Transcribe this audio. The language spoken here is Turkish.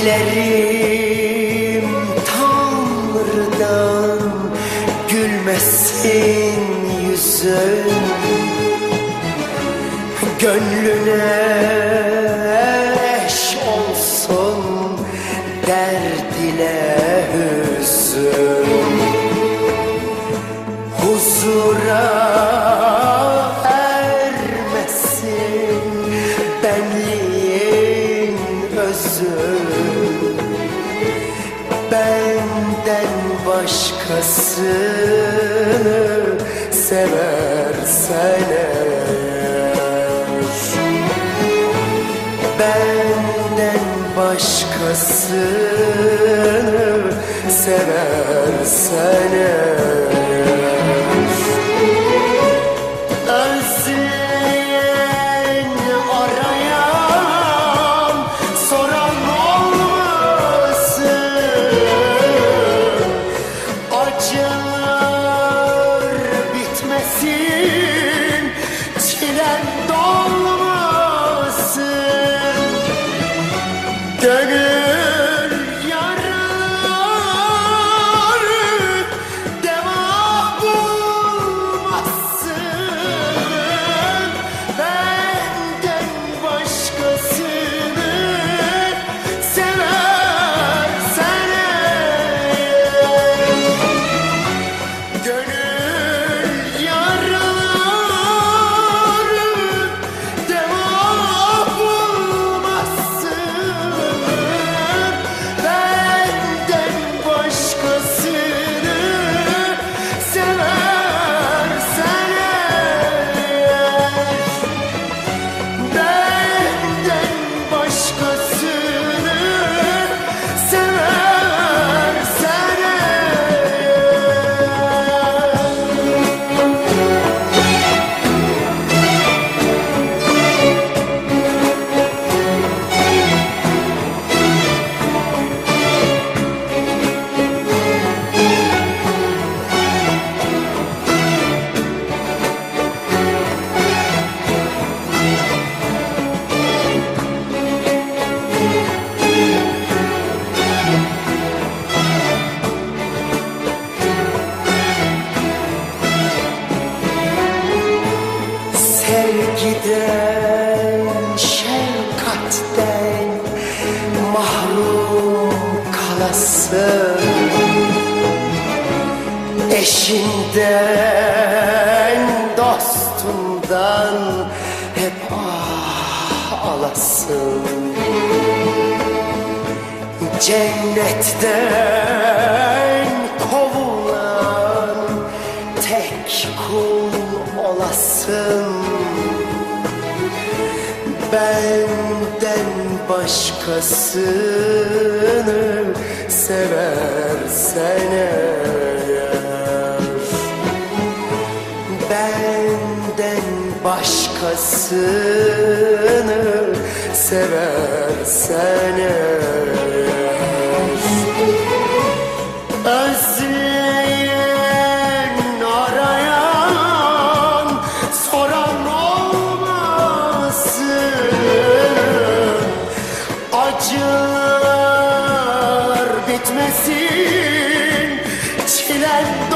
Dilerim Tanrı'dan gülmesin yüzün. Gönlüne eş olsun derd ile hüzün. Huzura ermesin benliğin özü Benden başkasını seversen eğer Benden başkasını seversen eğer çilen Sevgiden, şefkatten mahrum kalasın. Eşinden, dostundan hep ah alasın. Cennetten kovulan tek kul olasın Benden başkasını seversen eğer. Benden başkasını seversen eğer acılar bitmesin çilen